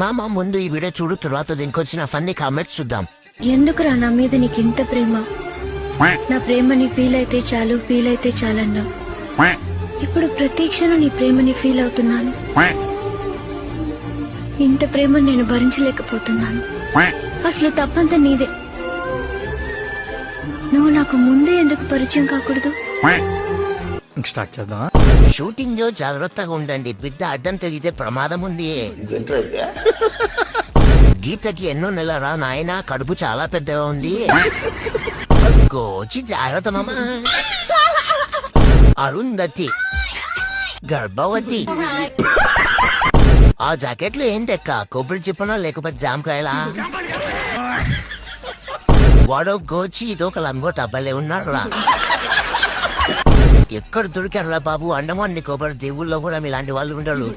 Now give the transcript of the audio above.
మామ ముందు ఈ వీడియో చూడు తర్వాత దీనికి వచ్చిన ఫన్నీ కామెంట్స్ చూద్దాం. ఎందుకురా నా మీద నీకు ఇంత ప్రేమ? నా ప్రేమని ఫీల్ అయితే చాలు ఫీల్ అయితే చాలన్నా ఇప్పుడు ప్రతి క్షణం నీ ప్రేమని ఫీల్ అవుతున్నాను. ఇంత ప్రేమ నేను భరించలేకపోతున్నాను. అసలు తప్పంతా నీదే. నువ్వు నాకు ముందే ఎందుకు పరిచయం కాకూడదు? ఇంక స్టార్ట్ చేద్దాం షూటింగ్లో జాగ్రత్తగా ఉండండి. బిడ్డ అడ్డం తిరిగితే ప్రమాదం ఉంది. గీతకి ఎన్నో నెలరా నాయన కడుపు చాలా పెద్దగా ఉంది. గోచి జాగ్రత్త మామా. అరుంధతి గర్భవతి. ఆ జాకెట్లో ఏంటెక్క కొబ్బరి చిప్పనా లేకపోతే జామకాయలా? వాడో గోచి ఇదొక లంగోట. భలే ఉన్నారా ఎక్కడ దొరికారురా బాబు? అండమాన్ నికోబార్ దేవుళ్ళలో కూడా ఇలాంటి వాళ్ళు ఉండరు.